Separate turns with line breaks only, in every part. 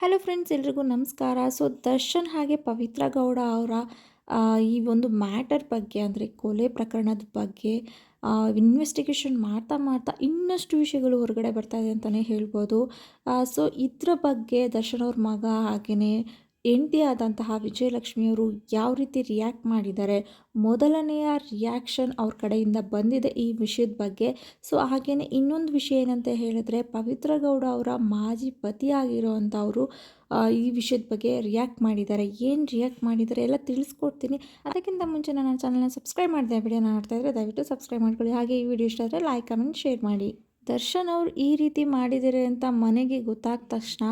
Hello friends ಎಲ್ರಿಗೂ ನಮಸ್ಕಾರ. So Darshan ಹಾಗೆ ಪವಿತ್ರ ಗೌಡ ಅವರ ಈ ಒಂದು ಮ್ಯಾಟರ್ ಬಗ್ಗೆ ಅಂದರೆ ಕೊಲೆ ಪ್ರಕರಣದ ಬಗ್ಗೆ ಇನ್ವೆಸ್ಟಿಗೇಷನ್ ಮಾಡ್ತಾ ಮಾಡ್ತಾ ಇನ್ನಷ್ಟು ವಿಷಯಗಳು ಹೊರಗಡೆ ಬರ್ತಾ ಇದೆ ಅಂತಲೇ ಹೇಳ್ಬೋದು. ಸೊ ಇದ್ರ ಬಗ್ಗೆ ದರ್ಶನ್ ಅವ್ರ ಮಗ ಹಾಗೆಯೇ ಹೆಂಡತಿ ಆದಂತಹ ವಿಜಯಲಕ್ಷ್ಮಿಯವರು ಯಾವ ರೀತಿ ರಿಯಾಕ್ಟ್ ಮಾಡಿದ್ದಾರೆ? ಮೊದಲನೆಯ ರಿಯಾಕ್ಷನ್ ಅವ್ರ ಕಡೆಯಿಂದ ಬಂದಿದೆ ಈ ವಿಷಯದ ಬಗ್ಗೆ. ಸೊ ಹಾಗೆಯೇ ಇನ್ನೊಂದು ವಿಷಯ ಏನಂತ ಹೇಳಿದ್ರೆ, ಪವಿತ್ರ ಗೌಡ ಅವರ ಮಾಜಿ ಪತಿ ಆಗಿರುವಂಥವರು ಈ ವಿಷಯದ ಬಗ್ಗೆ ರಿಯಾಕ್ಟ್ ಮಾಡಿದ್ದಾರೆ. ಏನು ರಿಯಾಕ್ಟ್ ಮಾಡಿದ್ದಾರೆ ಎಲ್ಲ ತಿಳಿಸ್ಕೊಡ್ತೀನಿ. ಅದಕ್ಕಿಂತ ಮುಂಚೆ ನನ್ನ ಚಾನಲ್ನ ಸಬ್ಸ್ಕ್ರೈಬ್ ಮಾಡಿದೆ ವಿಡಿಯೋ ನೋಡ್ತಾ ಇದ್ದರೆ ದಯವಿಟ್ಟು ಸಬ್ಸ್ಕ್ರೈಬ್ ಮಾಡ್ಕೊಳ್ಳಿ. ಹಾಗೆ ಈ ವಿಡಿಯೋ ಇಷ್ಟ ಆದರೆ ಲೈಕ್ ಕಮೆಂಟ್ ಶೇರ್ ಮಾಡಿ. ದರ್ಶನ್ ಅವ್ರು ಈ ರೀತಿ ಮಾಡಿದ್ದಾರೆ ಅಂತ ಮನೆಗೆ ಗೊತ್ತಾದ ತಕ್ಷಣ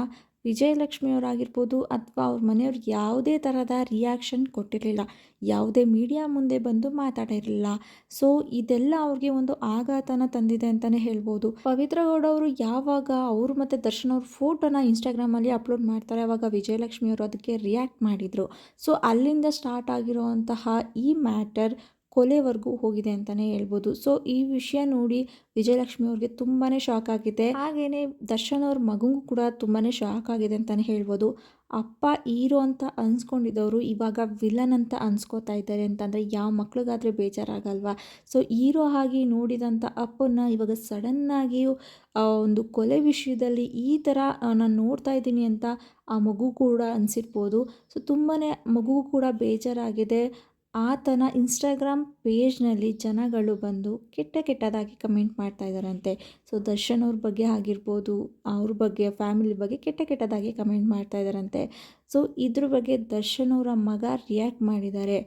ವಿಜಯಲಕ್ಷ್ಮಿಯವರಾಗಿರ್ಬೋದು ಅಥವಾ ಅವ್ರ ಮನೆಯವ್ರು ಯಾವುದೇ ಥರದ ರಿಯಾಕ್ಷನ್ ಕೊಟ್ಟಿರಲಿಲ್ಲ. ಯಾವುದೇ ಮೀಡಿಯಾ ಮುಂದೆ ಬಂದು ಮಾತಾಡಿರಲಿಲ್ಲ ಸೊ ಇದೆಲ್ಲ ಅವ್ರಿಗೆ ಒಂದು ಆಘಾತನ ತಂದಿದೆ ಅಂತಲೇ ಹೇಳ್ಬೋದು. ಪವಿತ್ರಗೌಡ ಅವರು ಯಾವಾಗ ಅವರು ಮತ್ತು ದರ್ಶನ್ ಅವ್ರ ಫೋಟೋನ ಇನ್ಸ್ಟಾಗ್ರಾಮಲ್ಲಿ ಅಪ್ಲೋಡ್ ಮಾಡ್ತಾರೆ, ಅವಾಗ ವಿಜಯಲಕ್ಷ್ಮಿಯವರು ಅದಕ್ಕೆ ರಿಯಾಕ್ಟ್ ಮಾಡಿದರು. ಸೊ ಅಲ್ಲಿಂದ ಸ್ಟಾರ್ಟ್ ಆಗಿರುವಂತಹ ಈ ಮ್ಯಾಟರ್ ಕೊಲೆವರೆಗೂ ಹೋಗಿದೆ ಅಂತಲೇ ಹೇಳ್ಬೋದು. ಸೊ ಈ ವಿಷಯ ನೋಡಿ ವಿಜಯಲಕ್ಷ್ಮಿ ಅವ್ರಿಗೆ ತುಂಬಾ ಶಾಕ್ ಆಗಿದೆ. ಹಾಗೆಯೇ ದರ್ಶನ್ ಅವ್ರ ಮಗುಗೂ ಕೂಡ ತುಂಬಾ ಶಾಕ್ ಆಗಿದೆ ಅಂತಲೇ ಹೇಳ್ಬೋದು. ಅಪ್ಪ ಹೀರೋ ಅಂತ ಅನ್ಸ್ಕೊಂಡಿದ್ದವರು ಇವಾಗ ವಿಲನ್ ಅಂತ ಅನ್ಸ್ಕೋತಾ ಇದ್ದಾರೆ ಅಂತಂದರೆ ಯಾವ ಮಕ್ಳಿಗಾದರೆ ಬೇಜಾರಾಗಲ್ವಾ? ಸೊ ಹೀರೋ ಆಗಿ ನೋಡಿದಂಥ ಅಪ್ಪನ ಇವಾಗ ಸಡನ್ನಾಗಿ ಒಂದು ಕೊಲೆ ವಿಷಯದಲ್ಲಿ ಈ ಥರ ನಾನು ನೋಡ್ತಾ ಇದ್ದೀನಿ ಅಂತ ಆ ಮಗು ಕೂಡ ಅನಿಸಿರ್ಬೋದು. ಸೊ ತುಂಬಾ ಮಗು ಕೂಡ ಬೇಜಾರಾಗಿದೆ. ಆತನ ಇನ್ಸ್ಟಾಗ್ರಾಮ್ ಪೇಜ್ನಲ್ಲಿ ಜನಗಳು ಬಂದು ಕೆಟ್ಟ ಕೆಟ್ಟದಾಗಿ ಕಮೆಂಟ್ ಮಾಡ್ತಾ ಇದ್ದಾರಂತೆ. ಸೊ ದರ್ಶನ್ ಅವ್ರ ಬಗ್ಗೆ ಆಗಿರ್ಬೋದು, ಅವ್ರ ಬಗ್ಗೆ ಫ್ಯಾಮಿಲಿ ಬಗ್ಗೆ ಕೆಟ್ಟ ಕೆಟ್ಟದಾಗಿ ಕಮೆಂಟ್ ಮಾಡ್ತಾ ಇದ್ದಾರಂತೆ. ಸೊ ಇದ್ರ ಬಗ್ಗೆ ದರ್ಶನ್ ಅವರ ಮಗ ರಿಯಾಕ್ಟ್ ಮಾಡಿದ್ದಾರೆ.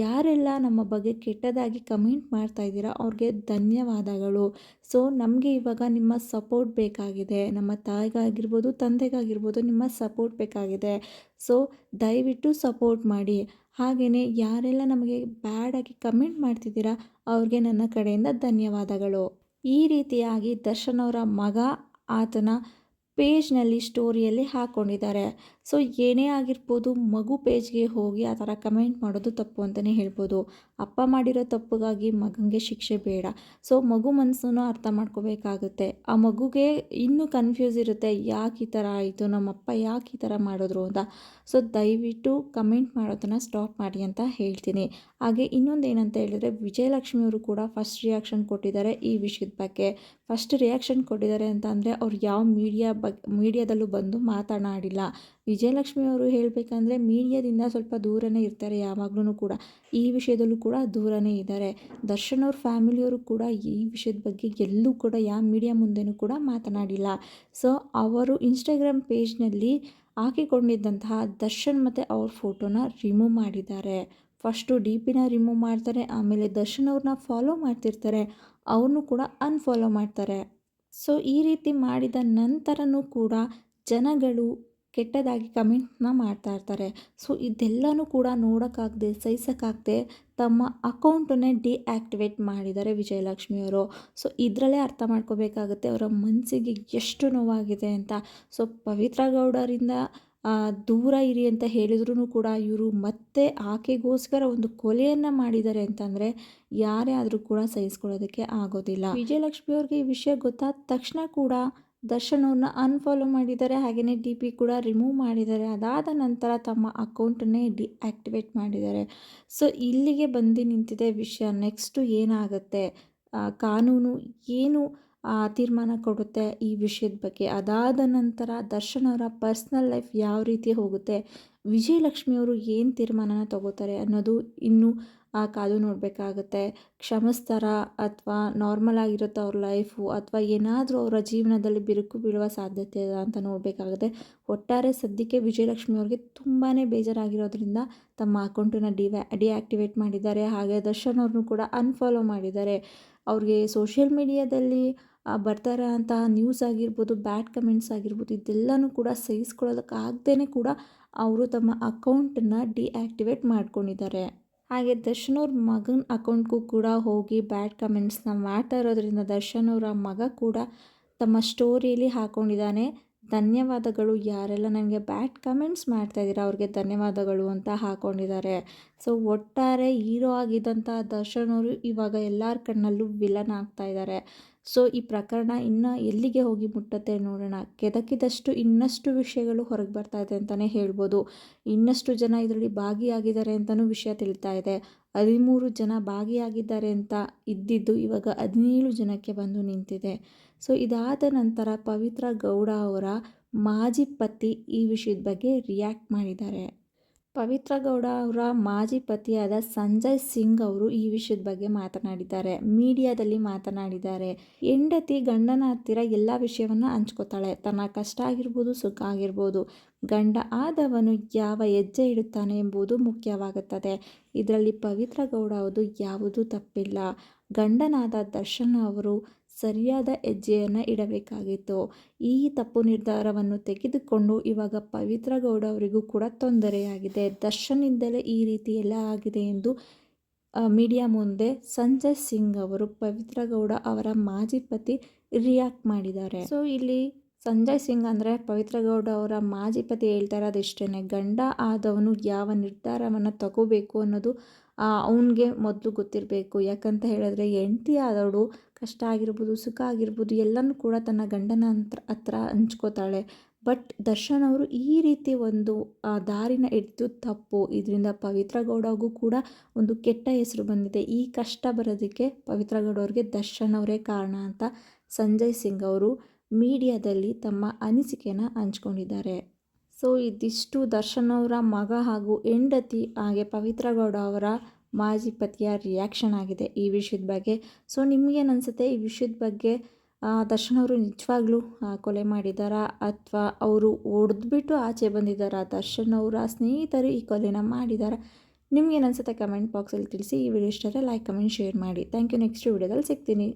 ಯಾರೆಲ್ಲ ನಮ್ಮ ಬಗ್ಗೆ ಕೆಟ್ಟದಾಗಿ ಕಮೆಂಟ್ ಮಾಡ್ತಾ ಇದ್ದೀರಾ, ಅವ್ರಿಗೆ ಧನ್ಯವಾದಗಳು. ಸೊ ನಮಗೆ ಇವಾಗ ನಿಮ್ಮ ಸಪೋರ್ಟ್ ಬೇಕಾಗಿದೆ. ನಮ್ಮ ತಾಯಿಗಾಗಿರ್ಬೋದು, ತಂದೆಗಾಗಿರ್ಬೋದು, ನಿಮ್ಮ ಸಪೋರ್ಟ್ ಬೇಕಾಗಿದೆ. ಸೊ ದಯವಿಟ್ಟು ಸಪೋರ್ಟ್ ಮಾಡಿ. ಹಾಗೆಯೇ ಯಾರೆಲ್ಲ ನಮಗೆ ಬ್ಯಾಡಾಗಿ ಕಮೆಂಟ್ ಮಾಡ್ತಿದ್ದೀರಾ, ಅವ್ರಿಗೆ ನನ್ನ ಕಡೆಯಿಂದ ಧನ್ಯವಾದಗಳು. ಈ ರೀತಿಯಾಗಿ ದರ್ಶನ್ ಅವರ ಮಗ ಆತನ ಪೇಜ್ನಲ್ಲಿ ಸ್ಟೋರಿಯಲ್ಲಿ ಹಾಕ್ಕೊಂಡಿದ್ದಾರೆ ಸೊ, ಏನೇ ಆಗಿರ್ಬೋದು ಮಗು ಪೇಜ್ಗೆ ಹೋಗಿ ಆ ಥರ ಕಮೆಂಟ್ ಮಾಡೋದು ತಪ್ಪು ಅಂತಲೇ ಹೇಳ್ಬೋದು. ಅಪ್ಪ ಮಾಡಿರೋ ತಪ್ಪಿಗಾಗಿ ಮಗನಿಗೆ ಶಿಕ್ಷೆ ಬೇಡ. ಸೊ, ಮಗು ಮನಸ್ಸನ್ನು ಅರ್ಥ ಮಾಡ್ಕೋಬೇಕಾಗುತ್ತೆ. ಆ ಮಗುಗೆ ಇನ್ನೂ ಕನ್ಫ್ಯೂಸ್ ಇರುತ್ತೆ, ಯಾಕೆ ಈ ಥರ ಆಯಿತು, ನಮ್ಮಪ್ಪ ಯಾಕೆ ಈ ಥರ ಮಾಡಿದ್ರು ಅಂತ. ಸೊ, ದಯವಿಟ್ಟು ಕಮೆಂಟ್ ಮಾಡೋದನ್ನು ಸ್ಟಾಪ್ ಮಾಡಿ ಅಂತ ಹೇಳ್ತೀನಿ. ಹಾಗೆ ಇನ್ನೊಂದು ಏನಂತ ಹೇಳಿದ್ರೆ ವಿಜಯಲಕ್ಷ್ಮಿಯವರು ಕೂಡ ಫಸ್ಟ್ ರಿಯಾಕ್ಷನ್ ಕೊಟ್ಟಿದ್ದಾರೆ ಈ ವಿಷಯದ ಬಗ್ಗೆ. ಫಸ್ಟ್ ರಿಯಾಕ್ಷನ್ ಕೊಟ್ಟಿದ್ದಾರೆ ಅಂತ ಅಂದರೆ ಅವ್ರು ಯಾವ ಮೀಡಿಯಾ ಬಗ್ಗೆ ಮೀಡಿಯಾದಲ್ಲೂ ಬಂದು ಮಾತನಾಡಿಲ್ಲ. ವಿಜಯಲಕ್ಷ್ಮಿ ಅವರು ಹೇಳಬೇಕಂದ್ರೆ ಮೀಡಿಯಾದಿಂದ ಸ್ವಲ್ಪ ದೂರನೇ ಇರ್ತಾರೆ ಯಾವಾಗಲೂ ಕೂಡ. ಈ ವಿಷಯದಲ್ಲೂ ಕೂಡ ದೂರನೇ ಇದ್ದಾರೆ. ದರ್ಶನ್ ಅವ್ರ ಫ್ಯಾಮಿಲಿಯವರು ಕೂಡ ಈ ವಿಷಯದ ಬಗ್ಗೆ ಎಲ್ಲೂ ಕೂಡ ಯಾವ ಮೀಡಿಯಾ ಮುಂದೆನೂ ಕೂಡ ಮಾತನಾಡಿಲ್ಲ. ಸೊ ಅವರು ಇನ್ಸ್ಟಾಗ್ರಾಮ್ ಪೇಜ್ನಲ್ಲಿ ಹಾಕಿಕೊಂಡಿದ್ದಂತಹ ದರ್ಶನ್ ಮತ್ತು ಅವ್ರ ಫೋಟೋನ ರಿಮೂವ್ ಮಾಡಿದ್ದಾರೆ. ಫಸ್ಟು ಡಿ ಪಿನ ರಿಮೂವ್ ಮಾಡ್ತಾರೆ, ಆಮೇಲೆ ದರ್ಶನ್ ಅವ್ರನ್ನ ಫಾಲೋ ಮಾಡ್ತಿರ್ತಾರೆ. ಅವ್ರನ್ನೂ ಕೂಡ ಅನ್ಫಾಲೋ ಮಾಡ್ತಾರೆ. ಸೊ ಈ ರೀತಿ ಮಾಡಿದ ನಂತರನೂ ಕೂಡ ಜನಗಳು ಕೆಟ್ಟದಾಗಿ ಕಮೆಂಟ್ನ ಮಾಡ್ತಾ ಇರ್ತಾರೆ. ಸೊ ಇದೆಲ್ಲನೂ ಕೂಡ ನೋಡೋಕ್ಕಾಗದೆ, ಸಹಿಸೋಕ್ಕಾಗದೆ ತಮ್ಮ ಅಕೌಂಟನ್ನೇ ಡಿಆಕ್ಟಿವೇಟ್ ಮಾಡಿದ್ದಾರೆ ವಿಜಯಲಕ್ಷ್ಮಿಯವರು ಸೊ ಇದರಲ್ಲೇ ಅರ್ಥ ಮಾಡ್ಕೋಬೇಕಾಗುತ್ತೆ ಅವರ ಮನಸ್ಸಿಗೆ ಎಷ್ಟು ನೋವಾಗಿದೆ ಅಂತ. ಸೊ ಪವಿತ್ರ ಗೌಡರಿಂದ ದೂರ ಇರಿ ಅಂತ ಹೇಳಿದ್ರು ಕೂಡ ಇವರು ಮತ್ತೆ ಆಕೆಗೋಸ್ಕರ ಒಂದು ಕೊಲೆಯನ್ನು ಮಾಡಿದ್ದಾರೆ ಅಂತಂದರೆ ಯಾರೇ ಆದರೂ ಕೂಡ ಸಹಿಸ್ಕೊಳ್ಳೋದಕ್ಕೆ ಆಗೋದಿಲ್ಲ. ವಿಜಯಲಕ್ಷ್ಮಿ ಅವ್ರಿಗೆ ಈ ವಿಷಯ ಗೊತ್ತಾದ ತಕ್ಷಣ ಕೂಡ ದರ್ಶನ್ ಅವ್ರನ್ನ ಅನ್ಫಾಲೋ ಮಾಡಿದ್ದಾರೆ ಹಾಗೆಯೇ ಡಿ ಪಿ ಕೂಡ ರಿಮೂವ್ ಮಾಡಿದ್ದಾರೆ. ಅದಾದ ನಂತರ ತಮ್ಮ ಅಕೌಂಟನ್ನೇ ಡಿಆಕ್ಟಿವೇಟ್ ಮಾಡಿದ್ದಾರೆ. ಸೊ ಇಲ್ಲಿಗೆ ಬಂದು ನಿಂತಿದೆ ವಿಷಯ. ನೆಕ್ಸ್ಟು ಏನಾಗುತ್ತೆ? ಕಾನೂನು ಏನು ತೀರ್ಮಾನ ಕೊಡುತ್ತೆ ಈ ವಿಷಯದ ಬಗ್ಗೆ. ಅದಾದ ನಂತರ ದರ್ಶನ್ ಅವರ ಪರ್ಸ್ನಲ್ ಲೈಫ್ ಯಾವ ರೀತಿ ಹೋಗುತ್ತೆ ವಿಜಯಲಕ್ಷ್ಮಿಯವರು ಏನು ತೀರ್ಮಾನನ ತಗೋತಾರೆ ಅನ್ನೋದು ಇನ್ನೂ ಆ ಕಾದು ನೋಡಬೇಕಾಗುತ್ತೆ. ಕ್ಷಮಿಸ್ತಾರ ಅಥವಾ ನಾರ್ಮಲ್ ಆಗಿರುತ್ತೆ ಅವ್ರ ಲೈಫು ಅಥವಾ ಏನಾದರೂ ಅವರ ಜೀವನದಲ್ಲಿ ಬಿರುಕು ಬೀಳುವ ಸಾಧ್ಯತೆ ಇದೆ ಅಂತ ನೋಡಬೇಕಾಗುತ್ತೆ. ಒಟ್ಟಾರೆ ಸದ್ಯಕ್ಕೆ ವಿಜಯಲಕ್ಷ್ಮಿ ಅವ್ರಿಗೆ ತುಂಬಾ ಬೇಜಾರಾಗಿರೋದ್ರಿಂದ ತಮ್ಮ ಅಕೌಂಟನ್ನು ಡಿವ್ಯಾ, ಡಿಆಕ್ಟಿವೇಟ್ ಮಾಡಿದ್ದಾರೆ. ಹಾಗೆ ದರ್ಶನ್ ಅವ್ರನ್ನೂ ಕೂಡ ಅನ್ಫಾಲೋ ಮಾಡಿದ್ದಾರೆ. ಅವ್ರಿಗೆ ಸೋಷಿಯಲ್ ಮೀಡಿಯಾದಲ್ಲಿ ಬರ್ತಾರೆ ಅಂತಹ ನ್ಯೂಸ್ ಆಗಿರ್ಬೋದು ಬ್ಯಾಡ್ ಕಮೆಂಟ್ಸ್ ಆಗಿರ್ಬೋದು, ಇದೆಲ್ಲನೂ ಕೂಡ ಸಹಿಸ್ಕೊಳ್ಳೋದಕ್ಕಾಗ್ದೇ ಕೂಡ ಅವರು ತಮ್ಮ ಅಕೌಂಟನ್ನು ಡಿಆಕ್ಟಿವೇಟ್ ಮಾಡ್ಕೊಂಡಿದ್ದಾರೆ. ಹಾಗೆ ದರ್ಶನ್ ಅವ್ರ ಮಗನ ಅಕೌಂಟ್ಗೂ ಕೂಡ ಹೋಗಿ ಬ್ಯಾಡ್ ಕಮೆಂಟ್ಸ್ನ ಮಾಡ್ತಾ ಇರೋದ್ರಿಂದ ದರ್ಶನ್ ಅವರ ಮಗ ಕೂಡ ತಮ್ಮ ಸ್ಟೋರಿಯಲ್ಲಿ ಹಾಕ್ಕೊಂಡಿದ್ದಾನೆ ಧನ್ಯವಾದಗಳು. ಯಾರೆಲ್ಲ ನನಗೆ ಬ್ಯಾಡ್ ಕಮೆಂಟ್ಸ್ ಮಾಡ್ತಾ ಇದ್ದೀರಾ, ಅವ್ರಿಗೆ ಧನ್ಯವಾದಗಳು ಅಂತ ಹಾಕ್ಕೊಂಡಿದ್ದಾರೆ ಸೊ, ಒಟ್ಟಾರೆ ಹೀರೋ ಆಗಿದ್ದಂಥ ದರ್ಶನ್ ಅವರು ಇವಾಗ ಎಲ್ಲರ ಕಣ್ಣಲ್ಲೂ ವಿಲನ್ ಆಗ್ತಾ ಇದ್ದಾರೆ. ಸೊ ಈ ಪ್ರಕರಣ ಇನ್ನು ಎಲ್ಲಿಗೆ ಹೋಗಿ ಮುಟ್ಟತ್ತೆ ನೋಡೋಣ. ಕೆದಕಿದಷ್ಟು ಇನ್ನಷ್ಟು ವಿಷಯಗಳು ಹೊರಗೆ ಬರ್ತಾ ಇದೆ ಅಂತಲೇ ಹೇಳ್ಬೋದು. ಇನ್ನಷ್ಟು ಜನ ಇದರಲ್ಲಿ ಭಾಗಿಯಾಗಿದ್ದಾರೆ ಅಂತಲೂ ವಿಷಯ ತಿಳಿತಾ ಇದೆ. ಹದಿಮೂರು ಜನ ಭಾಗಿಯಾಗಿದ್ದಾರೆ ಅಂತ ಇದ್ದಿದ್ದು ಇವಾಗ ಹದಿನೇಳು ಜನಕ್ಕೆ ಬಂದು ನಿಂತಿದೆ. ಸೊ ಇದಾದ ನಂತರ ಪವಿತ್ರ ಗೌಡ ಅವರ ಮಾಜಿ ಪತಿ ಈ ವಿಷಯದ ಬಗ್ಗೆ ರಿಯಾಕ್ಟ್ ಮಾಡಿದ್ದಾರೆ. ಪವಿತ್ರ ಗೌಡ ಅವರ ಮಾಜಿ ಪತಿಯಾದ ಸಂಜಯ್ ಸಿಂಗ್ ಅವರು ಈ ವಿಷಯದ ಬಗ್ಗೆ ಮಾತನಾಡಿದ್ದಾರೆ. ಮೀಡಿಯಾದಲ್ಲಿ ಮಾತನಾಡಿದ್ದಾರೆ. ಹೆಂಡತಿ ಗಂಡನ ಹತ್ತಿರ ಎಲ್ಲ ವಿಷಯವನ್ನು ಹಂಚ್ಕೋತಾಳೆ ತನ್ನ ಕಷ್ಟ ಆಗಿರ್ಬೋದು, ಸುಖ ಆಗಿರ್ಬೋದು. ಗಂಡ ಆದವನು ಯಾವ ಹೆಜ್ಜೆ ಇಡುತ್ತಾನೆ ಎಂಬುದು ಮುಖ್ಯವಾಗುತ್ತದೆ. ಇದರಲ್ಲಿ ಪವಿತ್ರ ಗೌಡ ಅವರು ಯಾವುದೂ ತಪ್ಪಿಲ್ಲ. ಗಂಡನಾದ ದರ್ಶನ್ ಅವರು ಸರಿಯಾದ ಹೆಜ್ಜೆಯನ್ನು ಇಡಬೇಕಾಗಿತ್ತು. ಈ ತಪ್ಪು ನಿರ್ಧಾರವನ್ನು ತೆಗೆದುಕೊಂಡು ಇವಾಗ ಪವಿತ್ರ ಗೌಡ ಅವರಿಗೂ ಕೂಡ ತೊಂದರೆಯಾಗಿದೆ. ದರ್ಶನಿಂದಲೇ ಈ ರೀತಿ ಎಲ್ಲ ಆಗಿದೆ ಎಂದು ಮೀಡಿಯಾ ಮುಂದೆ ಸಂಜಯ್ ಸಿಂಗ್ ಅವರು ಪವಿತ್ರ ಗೌಡ ಅವರ ಮಾಜಿ ಪತಿ ರಿಯಾಕ್ಟ್ ಮಾಡಿದ್ದಾರೆ. ಸೊ, ಇಲ್ಲಿ ಸಂಜಯ್ ಸಿಂಗ್ ಅಂದರೆ ಪವಿತ್ರ ಗೌಡ ಅವರ ಮಾಜಿ ಪತಿ ಹೇಳ್ತಾ ಇರೋದು ಗಂಡ ಆದವನು ಯಾವ ನಿರ್ಧಾರವನ್ನು ತಗೋಬೇಕು ಅನ್ನೋದು ಅವನಿಗೆ ಮೊದಲು ಗೊತ್ತಿರಬೇಕು. ಯಾಕಂತ ಹೇಳಿದ್ರೆ ಹೆಂಡತಿ ಆದವಳು ಕಷ್ಟ ಆಗಿರ್ಬೋದು, ಸುಖ ಆಗಿರ್ಬೋದು, ಎಲ್ಲನೂ ಕೂಡ ತನ್ನ ಗಂಡನ ಹತ್ರ ಹತ್ರ ಹಂಚ್ಕೋತಾಳೆ. ಬಟ್ ದರ್ಶನ್ ಅವರು ಈ ರೀತಿ ಒಂದು ದಾರಿನ ಹಿಡಿದು ತಪ್ಪು. ಇದರಿಂದ ಪವಿತ್ರ ಗೌಡಗೂ ಕೂಡ ಒಂದು ಕೆಟ್ಟ ಹೆಸರು ಬಂದಿದೆ. ಈ ಕಷ್ಟ ಬರೋದಕ್ಕೆ ಪವಿತ್ರ ಗೌಡ ಅವ್ರಿಗೆ ದರ್ಶನ್ ಅವರೇ ಕಾರಣ ಅಂತ ಸಂಜಯ್ ಸಿಂಗ್ ಅವರು ಮೀಡಿಯಾದಲ್ಲಿ ತಮ್ಮ ಅನಿಸಿಕೆನ ಹಂಚ್ಕೊಂಡಿದ್ದಾರೆ. ಸೊ ಇದಿಷ್ಟು ದರ್ಶನ್ ಅವರ ಮಗ ಹಾಗೂ ಹೆಂಡತಿ ಹಾಗೆ ಪವಿತ್ರ ಗೌಡ ಅವರ ಮಾಜಿ ಪತಿಯ ರಿಯಾಕ್ಷನ್ ಆಗಿದೆ ಈ ವಿಷಯದ ಬಗ್ಗೆ. ಸೊ ನಿಮಗೇನು ಅನಿಸುತ್ತೆ ಈ ವಿಷಯದ ಬಗ್ಗೆ ದರ್ಶನ್ ಅವರು ನಿಜವಾಗ್ಲೂ ಕೊಲೆ ಮಾಡಿದ್ದಾರಾ ಅಥವಾ ಅವರು ಹೊಡೆದ್ಬಿಟ್ಟು ಆಚೆ ಬಂದಿದ್ದಾರಾ? ದರ್ಶನ್ ಅವರ ಸ್ನೇಹಿತರು ಈ ಕೊಲೆನ ಮಾಡಿದ್ದಾರಾ? ನಿಮ್ಗೇನು ಅನಿಸುತ್ತೆ ಕಮೆಂಟ್ ಬಾಕ್ಸಲ್ಲಿ ತಿಳಿಸಿ ಈ ವಿಡಿಯೋ ಇಷ್ಟರ ಲೈಕ್ ಕಮೆಂಟ್ ಶೇರ್ ಮಾಡಿ. ಥ್ಯಾಂಕ್ ಯು ನೆಕ್ಸ್ಟ್ ವಿಡಿಯೋದಲ್ಲಿ ಸಿಗ್ತೀನಿ.